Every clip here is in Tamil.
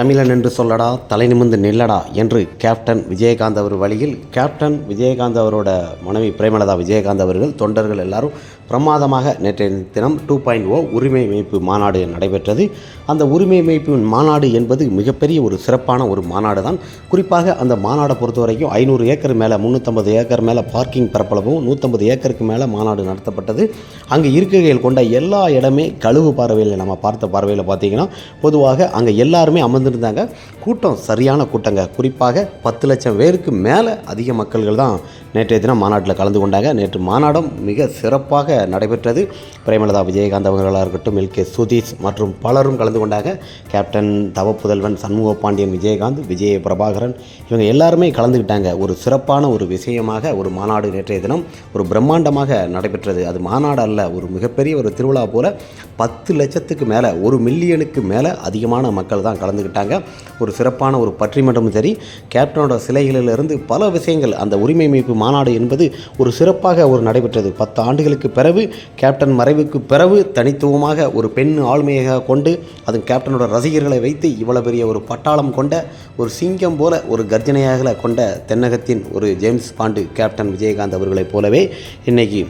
தமிழன் என்று சொல்லடா தலை நிமிர்ந்து நில்லடா என்று கேப்டன் விஜயகாந்த் அவர் வழியில் கேப்டன் விஜயகாந்த் அவரோட மனைவி பிரேமலதா விஜயகாந்த் அவர்கள் தொண்டர்கள் எல்லாரும் பிரமாதமாக நேற்றைய தினம் டூ பாயிண்ட் ஓ உரிமை மீட்பு மாநாடு நடைபெற்றது. அந்த உரிமை மீட்பு மாநாடு என்பது மிகப்பெரிய ஒரு சிறப்பான ஒரு மாநாடு தான் குறிப்பாக அந்த மாநாடை பொறுத்த வரைக்கும் ஐநூறு ஏக்கர் மேலே முந்நூற்றம்பது ஏக்கர் மேலே பார்க்கிங் பரப்பளவும் நூற்றம்பது ஏக்கருக்கு மேலே மாநாடு நடத்தப்பட்டது. அங்கே இருக்கைகள் கொண்ட எல்லா இடமே கழுவு பார்வையில் நம்ம பார்த்த பார்வையில் பார்த்தீங்கன்னா பொதுவாக அங்கே எல்லாருமே அமர்ந்திருந்தாங்க. கூட்டம் சரியான கூட்டங்க. குறிப்பாக பத்து லட்சம் பேருக்கு மேலே அதிக மக்கள்கள் தான் நேற்றைய தினம் மாநாட்டில் கலந்து கொண்டாங்க. நேற்று மாநாடும் மிக சிறப்பாக நடைபெற்றது. பிரேமலதா விஜயகாந்த் அவர்களாக இருக்கட்டும் எல். கே. சுதீஷ் மற்றும் பலரும் கலந்து கொண்டாங்க கேப்டன் தவப்புதல்வன் சண்முக பாண்டியன் விஜயகாந்த் விஜய பிரபாகரன் இவங்க எல்லாருமே கலந்துக்கிட்டாங்க ஒரு சிறப்பான ஒரு விஷயமாக ஒரு மாநாடு நேற்றைய தினம் ஒரு பிரம்மாண்டமாக நடைபெற்றது. அது மாநாடு அல்ல ஒரு மிகப்பெரிய ஒரு திருவிழா போல பத்து லட்சத்துக்கு மேலே ஒரு மில்லியனுக்கு மேலே அதிகமான மக்கள் தான் கலந்துக்கிட்டாங்க ஒரு சிறப்பான ஒரு பற்றிமன்றமும் சரி கேப்டனோட சிலைகளிலிருந்து பல விஷயங்கள் அந்த உரிமை மீட்பு மாநாடு என்பது ஒரு சிறப்பாக ஒரு நடைபெற்றது. பத்து ஆண்டுகளுக்கு பிறகு கேப்டன் மறைவுக்கு பிறகு தனித்துவமாக ஒரு பெண் ஆளுமையாக கொண்டு அது கேப்டனோட ரசிகர்களை வைத்து இவ்வளவு பெரிய ஒரு பட்டாளம் கொண்ட ஒரு சிங்கம் போல ஒரு கர்ஜனையாக கொண்ட தென்னகத்தின் ஒரு ஜேம்ஸ் பாண்டு கேப்டன் விஜயகாந்த் அவர்களைப் போலவே இன்றைக்கி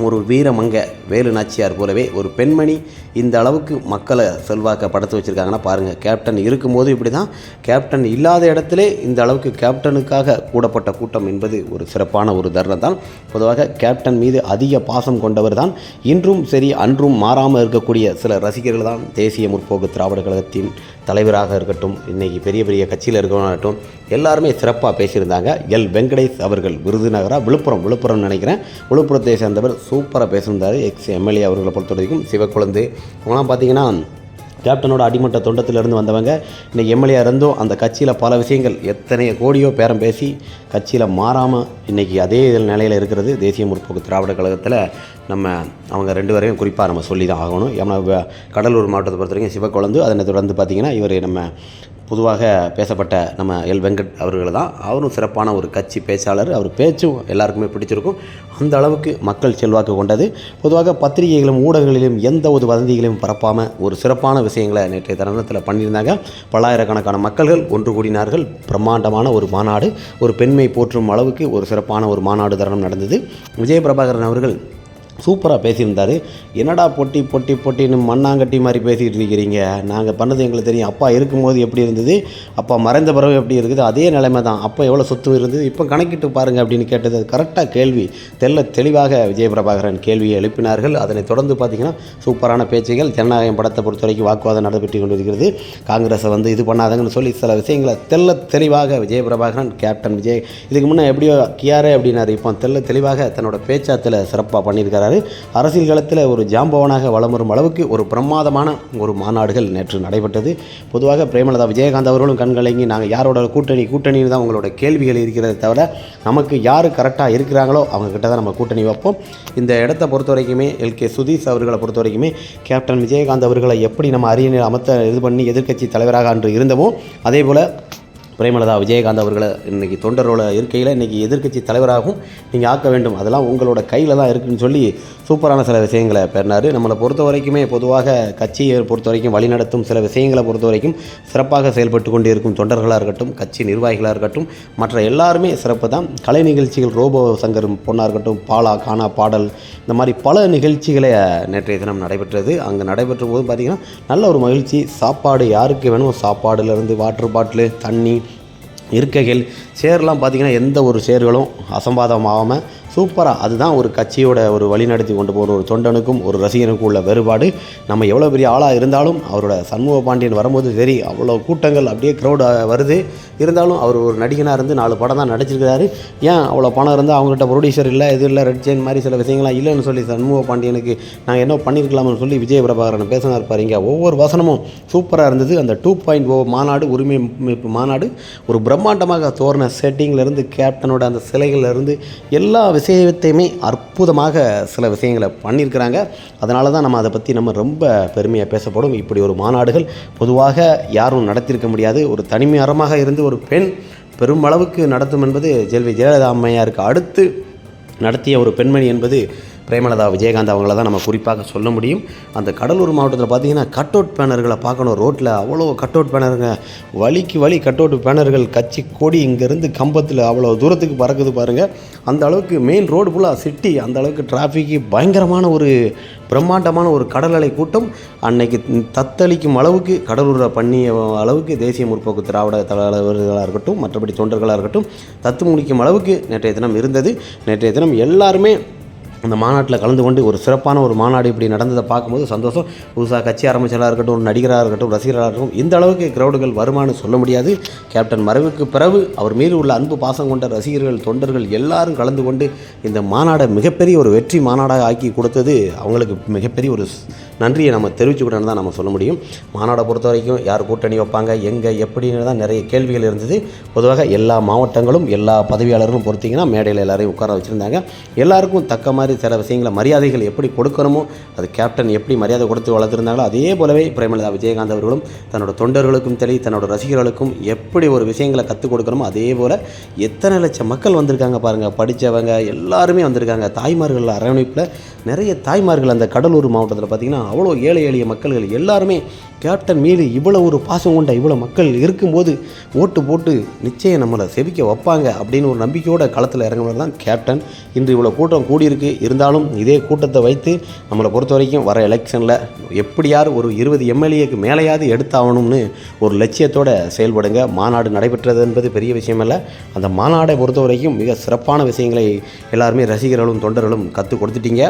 ஒரு வீரமங்க வேலு நாச்சியார் போலவே ஒரு பெண்மணி இந்த அளவுக்கு மக்களை செல்வாக்க படுத்து வச்சுருக்காங்கன்னா பாருங்கள் கேப்டன் இருக்கும்போது இப்படி தான் கேப்டன் இல்லாத இடத்துல இந்த அளவுக்கு கேப்டனுக்காக கூடப்பட்ட கூட்டம் என்பது ஒரு சிறப்பான ஒரு தருணம் தான் பொதுவாக கேப்டன் மீது அதிக பாசம் கொண்டவர் தான் இன்றும் சரி அன்றும் மாறாமல் இருக்கக்கூடிய சில ரசிகர்கள் தான் தேசிய முற்போக்கு திராவிட கழகத்தின் தலைவராக இருக்கட்டும் இன்றைக்கி பெரிய பெரிய கட்சியில் இருக்கட்டும் எல்லாருமே சிறப்பாக பேசியிருந்தாங்க. எல் வெங்கடேஷ் அவர்கள் விருதுநகரா விழுப்புரம் விழுப்புரம்னு நினைக்கிறேன். விழுப்புரத்தை சேர்ந்தவர் சூப்பராக பேசியிருந்தார். எக்ஸ் எம்எல்ஏ அவர்களை பொறுத்த வரைக்கும் சிவக்குழந்தை. அவங்களாம் பார்த்தீங்கன்னா கேப்டனோட அடிமட்ட தொண்டத்திலிருந்து வந்தவங்க இன்றைக்கி எம்எல்ஏ இருந்தும் அந்த கட்சியில் பல விஷயங்கள் எத்தனை கோடியோ பேரம் பேசி கட்சியில் மாறாமல் இன்றைக்கி அதே நிலையில் இருக்கிறது. தேசிய முற்போக்கு திராவிட கழகத்தில் நம்ம அவங்க ரெண்டு பேரையும் குறிப்பாக நம்ம சொல்லி தான் ஆகணும். ஏன்னா கடலூர் மாவட்டத்தை பொறுத்த வரைக்கும் சிவக்குழந்து அதனை தொடர்ந்து பார்த்திங்கன்னா இவர் நம்ம பொதுவாக பேசப்பட்ட நம்ம எல் வெங்கட் அவர்கள் தான். அவரும் சிறப்பான ஒரு கட்சி பேச்சாளர். அவர் பேச்சும் எல்லாருக்குமே பிடிச்சிருக்கும். அந்த அளவுக்கு மக்கள் செல்வாக்கு கொண்டது. பொதுவாக பத்திரிகைகளும் ஊடகங்களிலும் எந்த ஒரு வதந்திகளையும் பரப்பாமல் ஒரு சிறப்பான விஷயங்களை நேற்றைய தருணத்தில் பண்ணியிருந்தாங்க. பல்லாயிரக்கணக்கான மக்கள்கள் ஒன்று கூடினார்கள். பிரம்மாண்டமான ஒரு மாநாடு ஒரு பெண்மை போற்றும் அளவுக்கு ஒரு சிறப்பான ஒரு மாநாடு தருணம் நடந்தது. விஜய பிரபாகரன் அவர்கள் சூப்பராக பேசியிருந்தார். என்னடா பொட்டி பொட்டி பொட்டின்னு மண்ணாங்கட்டி மாதிரி பேசிகிட்டு இருக்கிறீங்க நாங்கள் பண்ணது எங்களுக்கு தெரியும். அப்பா இருக்கும்போது எப்படி இருந்தது? அப்பா மறைந்த பிறகு எப்படி இருக்குது? அதே நிலைமை தான். அப்போ எவ்வளோ சொத்து இருந்தது? இப்போ கணக்கிட்டு பாருங்கள் அப்படின்னு கேட்டது கரெக்டாக கேள்வி. தெல்ல தெளிவாக விஜயபிரபாகரன் கேள்வியை எழுப்பினார்கள். அதனைத் தொடர்ந்து பார்த்திங்கன்னா சூப்பரான பேச்சுகள். ஜனநாயகம் படத்தை பொறுத்த வரைக்கும் வாக்குவாதம் நடைபெற்று கொண்டிருக்கிறது. காங்கிரஸை வந்து இது பண்ணாதங்கன்னு சொல்லி சில விஷயங்களை தெல்ல தெளிவாக விஜயபிரபாகரன் கேப்டன் விஜய் இதுக்கு முன்னே எப்படியோ கியாரே அப்படின்னாரு. இப்போ தெல்ல தெளிவாக தன்னோட பேச்சாத்தில் சிறப்பாக பண்ணியிருக்கிறாரு அரசியல் களத்தில் ஒரு ஜாம்பவனாக வலம் வரும் அளவுக்கு ஒரு பிரமாதமான ஒரு மாநாடுகள் நேற்று நடைபெற்றது. பொதுவாக பிரேமலதா விஜயகாந்த் அவர்களும் கண்கலங்கி நாங்கள் யாரோட கூட்டணி கூட்டணின்னு தான் உங்களோட கேள்விகள் இருக்கிறதே தவிர நமக்கு யார் கரெக்டாக இருக்கிறாங்களோ அவங்க கிட்ட தான் நம்ம கூட்டணி வைப்போம். இந்த இடத்த பொறுத்த வரைக்குமே எல். கே. சுதீஷ் அவர்களை பொறுத்த வரைக்குமே கேப்டன் விஜயகாந்த் அவர்களை எப்படி நம்ம அரியணையில் அமர்த்த இது பண்ணி எதிர்க்கட்சி தலைவராக அன்று இருந்தமோ அதே போல் பிரேமலதா விஜயகாந்த் அவர்களை இன்றைக்கி தொண்டரோட இருக்கையில் இன்றைக்கி எதிர்க்கட்சி தலைவராகவும் நீங்கள் ஆக்க வேண்டும். அதெல்லாம் உங்களோட கையில் தான் இருக்குன்னு சொல்லி சூப்பரான சில விஷயங்களை பெறினார் நம்மளை பொறுத்த வரைக்குமே பொதுவாக கட்சியை பொறுத்த வரைக்கும் வழிநடத்தும் சில விஷயங்களை பொறுத்த வரைக்கும் சிறப்பாக செயல்பட்டு கொண்டு இருக்கும் தொண்டர்களாக இருக்கட்டும் கட்சி நிர்வாகிகளாக இருக்கட்டும் மற்ற எல்லாருமே சிறப்பு தான். கலை நிகழ்ச்சிகள் ரோபோ சங்கர் பொண்ணாக இருக்கட்டும் பாலா கானா பாடல் இந்த மாதிரி பல நிகழ்ச்சிகளை நேற்றைய தினம் நடைபெற்றது. அங்கே நடைபெற்ற போது பார்த்திங்கன்னா நல்ல ஒரு மகிழ்ச்சி. சாப்பாடு யாருக்கு வேணுமோ சாப்பாடுலேருந்து வாட்டர் பாட்டிலு தண்ணி இருக்கைகள் சேர்லாம் பார்த்திங்கன்னா எந்த ஒரு சேர்களும் அசம்பாதமாகாமல் சூப்பராக அதுதான் ஒரு கட்சியோட ஒரு வழிநடத்தி கொண்டு போகிற ஒரு தொண்டனுக்கும் ஒரு ரசிகனுக்கும் உள்ள வேறுபாடு. நம்ம எவ்வளோ பெரிய ஆளாக இருந்தாலும் அவரோட சண்முக பாண்டியன் வரும்போது சரி அவ்வளோ கூட்டங்கள் அப்படியே க்ரௌட் வருது. இருந்தாலும் அவர் ஒரு நடிகனாக இருந்து நாலு படம் தான் நடிச்சிருக்கிறாரு. ஏன் அவ்வளோ பணம் இருந்தால் அவங்ககிட்ட ப்ரொடியூசர் இல்லை எதுவும் இல்லை ரெட் செயின் மாதிரி சில விஷயங்கள்லாம் இல்லைன்னு சொல்லி சண்முக பாண்டியனுக்கு நாங்கள் என்ன பண்ணியிருக்கலாம்னு சொல்லி விஜய பிரபாகரன் பேசினார் பாருங்க. ஒவ்வொரு வசனமும் சூப்பராக இருந்தது. அந்த டூ பாயிண்ட் ஓ மாநாடு உரிமை மாநாடு ஒரு பிரம்மாண்டமாக தோறின செட்டிங்லேருந்து கேப்டனோட அந்த சிலைகள்லேருந்து எல்லா விஷயத்தையுமே அற்புதமாக சில விஷயங்களை பண்ணியிருக்கிறாங்க. அதனால தான் நம்ம அதை பற்றி நம்ம ரொம்ப பெருமையாக பேசப்படும். இப்படி ஒரு மாநாடுகள் பொதுவாக யாரும் நடத்தியிருக்க முடியாது. ஒரு தனிமையரமாக இருந்து ஒரு பெண் பெருமளவுக்கு நடத்தும் என்பது ஜெல்வி ஜெயலலிதா அம்மையாருக்கு அடுத்து நடத்திய ஒரு பெண்மணி என்பது பிரேமலதா விஜயகாந்த் அவங்கள தான் நம்ம குறிப்பாக சொல்ல முடியும். அந்த கடலூர் மாவட்டத்தில் பார்த்தீங்கன்னா கட் அவுட் பேனர்களை பார்க்கணும். ரோட்டில் அவ்வளோ கட் அவுட் பேனருங்க. வழிக்கு வழி கட் அவுட் பேனர்கள் கட்சி கொடி இங்கேருந்து கம்பத்தில் அவ்வளோ தூரத்துக்கு பறக்குது பாருங்கள் அந்த அளவுக்கு மெயின் ரோடு ஃபுல்லாக சிட்டி அந்த அளவுக்கு டிராஃபிக்கு பயங்கரமான ஒரு பிரம்மாண்டமான ஒரு கடல் அலை கூட்டம். அன்னைக்கு தத்தளிக்கும் அளவுக்கு கடலூரில் பண்ணிய அளவுக்கு தேசிய முற்போக்கு திராவிட தலைவர்களாக இருக்கட்டும் மற்றபடி தொண்டர்களாக இருக்கட்டும் தத்து முடிக்கும் அளவுக்கு நேற்றைய தினம் இருந்தது. நேற்றைய தினம் எல்லாருமே அந்த மாநாட்டில் கலந்து கொண்டு ஒரு சிறப்பான ஒரு மாநாடு இப்படி நடந்ததை பார்க்கும்போது சந்தோஷம். புதுசாக கட்சி ஆரம்பிச்சலாக இருக்கட்டும் ஒரு நடிகராக இருக்கட்டும் ரசிகராக இருக்கட்டும் இந்த அளவுக்கு கிரௌடுகள் வருமானு சொல்ல முடியாது. கேப்டன் மறைவுக்கு பிறகு அவர் மீது உள்ள அன்பு பாசம் கொண்ட ரசிகர்கள் தொண்டர்கள் எல்லாரும் கலந்து கொண்டு இந்த மாநாடை மிகப்பெரிய ஒரு வெற்றி மாநாடாக ஆக்கி கொடுத்தது அவங்களுக்கு மிகப்பெரிய ஒரு ஸ்- நன்றியை நம்ம தெரிவிச்சுக்கிட்டோன்னு தான் நம்ம சொல்ல முடியும். மாநாடை பொறுத்த வரைக்கும் யார் கூட்டணி வைப்பாங்க எங்கே எப்படின்னு தான் நிறைய கேள்விகள் இருந்தது. பொதுவாக எல்லா மாவட்டங்களும் எல்லா பதவியாளர்களும் பொறுத்தீங்கன்னா மேடையில் எல்லாரையும் உட்கார வச்சுருந்தாங்க. எல்லாருக்கும் தக்க மாதிரி சில விஷயங்களை மரியாதைகள் எப்படி கொடுக்கணுமோ அது கேப்டன் எப்படி மரியாதை கொடுத்து வளர்த்துருந்தாங்களோ அதே போலவே பிரேமலதா விஜயகாந்த் அவர்களும் தன்னோட தொண்டர்களுக்கும் சரி தன்னோட ரசிகர்களுக்கும் எப்படி ஒரு விஷயங்களை கற்றுக் கொடுக்கணுமோ அதே போல் எத்தனை லட்சம் மக்கள் வந்திருக்காங்க பாருங்கள் படித்தவங்க எல்லாருமே வந்திருக்காங்க. தாய்மார்கள் அரவணைப்பில் நிறைய தாய்மார்கள் அந்த கடலூர் மாவட்டத்தில் பார்த்திங்கன்னா அவ்வளோ ஏழை எளிய மக்கள்கள் எல்லாருமே கேப்டன் மீது இவ்வளோ ஒரு பாசம் கொண்ட இவ்வளோ மக்கள் இருக்கும்போது ஓட்டு போட்டு நிச்சயம் நம்மளை செவிக்க வைப்பாங்க அப்படின்னு ஒரு நம்பிக்கையோட களத்தில் இறங்குனவர் தான் கேப்டன் இன்று இவ்வளோ கூட்டம் கூடியிருக்கு. இருந்தாலும் இதே கூட்டத்தை வைத்து நம்மளை பொறுத்த வரைக்கும் வர எலெக்ஷனில் எப்படியாவது ஒரு இருபது எம்எல்ஏக்கு மேலேயாவது எடுத்தாகணும்னு ஒரு லட்சியத்தோடு செயல்படுங்க. மாநாடு நடைபெற்றது என்பது பெரிய விஷயம் இல்லை அந்த மாநாடை பொறுத்த வரைக்கும் மிக சிறப்பான விஷயங்களை எல்லாருமே ரசிகர்களும் தொண்டர்களும் கற்றுக் கொடுத்துட்டீங்க.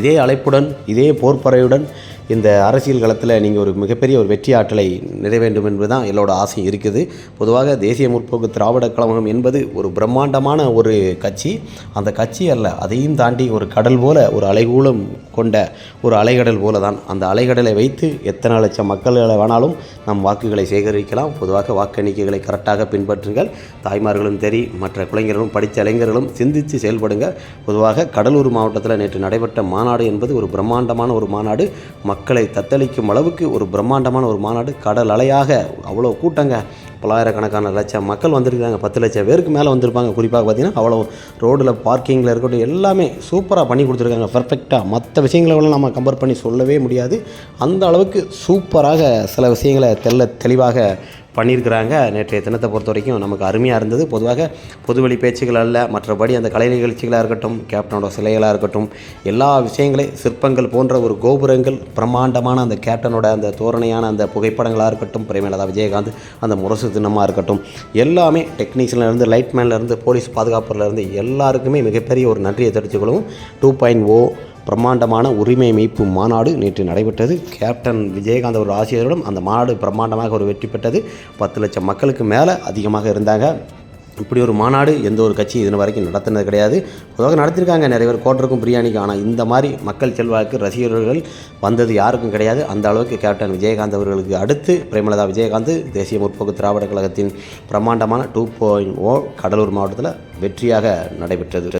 இதே அழைப்புடன் இதே போர்ப்பறையுடன் இந்த அரசியல் களத்தில் நீங்கள் ஒரு மிகப்பெரிய ஒரு வெற்றி ஆற்றலை நிறைய வேண்டும் என்பது தான் எல்லோட ஆசையும் இருக்குது. பொதுவாக தேசிய முற்போக்கு திராவிட கழகம் என்பது ஒரு பிரம்மாண்டமான ஒரு கட்சி. அந்த கட்சி அல்ல அதையும் தாண்டி ஒரு கடல் போல ஒரு அலைகூலம் கொண்ட ஒரு அலைகடல் போல தான் அந்த அலைகடலை வைத்து எத்தனை லட்சம் மக்களை வேணாலும் நம் வாக்குகளை சேகரிக்கலாம். பொதுவாக வாக்கெண்ணிக்கைகளை கரெக்டாக பின்பற்றுங்கள். தாய்மார்களும் சரி மற்ற குழந்தைகளும் படித்த இளைஞர்களும் சிந்தித்து செயல்படுங்கள். பொதுவாக கடலூர் மாவட்டத்தில் நேற்று நடைபெற்ற மாநாடு என்பது ஒரு பிரம்மாண்டமான ஒரு மாநாடு. மக்களை தத்தளிக்கும் அளவுக்கு ஒரு பிரம்மாண்டமான ஒரு மாநாடு கடல் அலையாக அவ்வளோ கூட்டங்க. பல்லாயிரக்கணக்கான லட்சம் மக்கள் வந்திருக்காங்க பத்து லட்சம் பேருக்கு மேலே வந்திருப்பாங்க. குறிப்பாக பார்த்தீங்கன்னா அவ்வளோ ரோடில் பார்க்கிங்கில் இருக்கட்டும் எல்லாமே சூப்பராக பண்ணி கொடுத்துருக்காங்க. பர்ஃபெக்டாக மற்ற விஷயங்களெல்லாம் நம்ம கம்பேர் பண்ணி சொல்லவே முடியாது. அந்த அளவுக்கு சூப்பராக சில விஷயங்களை தெல்ல தெளிவாக பண்ணியிருக்கிறாங்க. நேற்றைய தினத்தை பொறுத்த வரைக்கும் நமக்கு அருமையாக இருந்தது. பொதுவாக பொதுவெளி பேச்சுகள் அல்ல மற்றபடி அந்த கலை நிகழ்ச்சிகளாக இருக்கட்டும் கேப்டனோட சிலைகளாக இருக்கட்டும் எல்லா விஷயங்களையும் சிற்பங்கள் போன்ற ஒரு கோபுரங்கள் பிரம்மாண்டமான அந்த கேப்டனோட அந்த தோரணையான அந்த புகைப்படங்களாக இருக்கட்டும் பிரேமலதா விஜயகாந்த் அந்த முரசு தினமாக இருக்கட்டும் எல்லாமே டெக்னீஷியன்லேருந்து லைட்மேன்லேருந்து போலீஸ் பாதுகாப்புலேருந்து எல்லாருக்குமே மிகப்பெரிய ஒரு நன்றியை தெரிவித்துக்கொள்ளும் டூ பாயிண்ட் ஓ பிரம்மாண்டமான உரிமை மீட்பு மாநாடு நேற்று நடைபெற்றது. கேப்டன் விஜயகாந்த் ஒரு ஆசிரியரிடம் அந்த மாநாடு பிரம்மாண்டமாக ஒரு வெற்றி பெற்றது. பத்து லட்சம் மக்களுக்கு மேலே அதிகமாக இருந்தாங்க. இப்படி ஒரு மாநாடு எந்த ஒரு கட்சி இதன வரைக்கும் நடத்தினது கிடையாது. பொதுவாக நடத்திருக்காங்க நிறைய பேர். கோட்டருக்கும் பிரியாணிக்கு ஆனால் இந்த மாதிரி மக்கள் செல்வாக்கு ரசிகர்கள் வந்தது யாருக்கும் கிடையாது. அந்த அளவுக்கு கேப்டன் விஜயகாந்த் அவர்களுக்கு அடுத்து பிரேமலதா விஜயகாந்த் தேசிய முற்போக்கு திராவிட கழகத்தின் பிரம்மாண்டமான டூ பாயிண்ட் ஓ கடலூர் மாவட்டத்தில் வெற்றியாக நடைபெற்றது.